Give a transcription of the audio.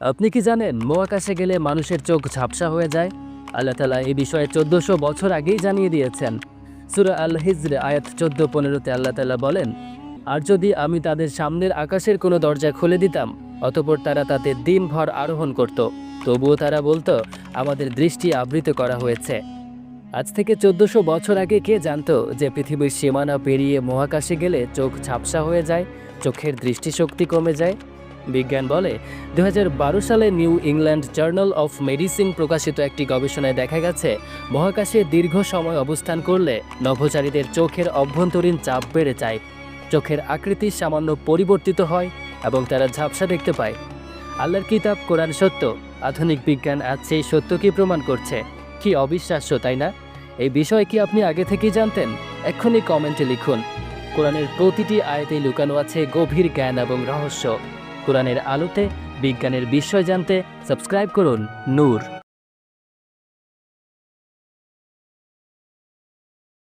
আপনি কি জানেন, মহাকাশে গেলে মানুষের চোখ ঝাপসা হয়ে যায়? আল্লাহ তালা এই বিষয়ে চোদ্দশো বছর আগেই জানিয়ে দিয়েছেন। সুরা আল হিজর আয়াত চোদ্দ পনেরোতে আল্লাহ তালা বলেন, আর যদি আমি তাদের সামনের আকাশের কোনো দরজা খুলে দিতাম, অতপর তারা তাতে দিনভর আরোহণ করত। তবুও তারা বলতো, আমাদের দৃষ্টি আবৃত করা হয়েছে। আজ থেকে চোদ্দশো বছর আগে কে জানতো যে পৃথিবীর সীমানা পেরিয়ে মহাকাশে গেলে চোখ ঝাপসা হয়ে যায়, চোখের দৃষ্টিশক্তি কমে যায়? বিজ্ঞান বলে দু হাজার বারো সালে New England Journal of Medicine প্রকাশিত একটি গবেষণায় দেখা গেছে, মহাকাশে দীর্ঘ সময় অবস্থান করলে নভোচারীদের চোখের অভ্যন্তরীণ চাপ বেড়ে যায়। চোখের আকৃতি সামান্য পরিবর্তিত হয় এবং তারা ঝাপসা দেখতে পায়। আল্লাহর কিতাব, কোরআন সত্য, আধুনিক বিজ্ঞান আজ সেই সত্যকে প্রমাণ করছে। কি অবিশ্বাস্য, তাই না? এই বিষয়ে কি আপনি আগে থেকেই জানতেন? এক্ষুনি কমেন্টে লিখুন। কোরআনের প্রতিটি আয়াতেই লুকানো আছে গভীর জ্ঞান এবং রহস্য। কোরআনের আলোতে বিজ্ঞানের বিষয় জানতে সাবস্ক্রাইব করুন নূর।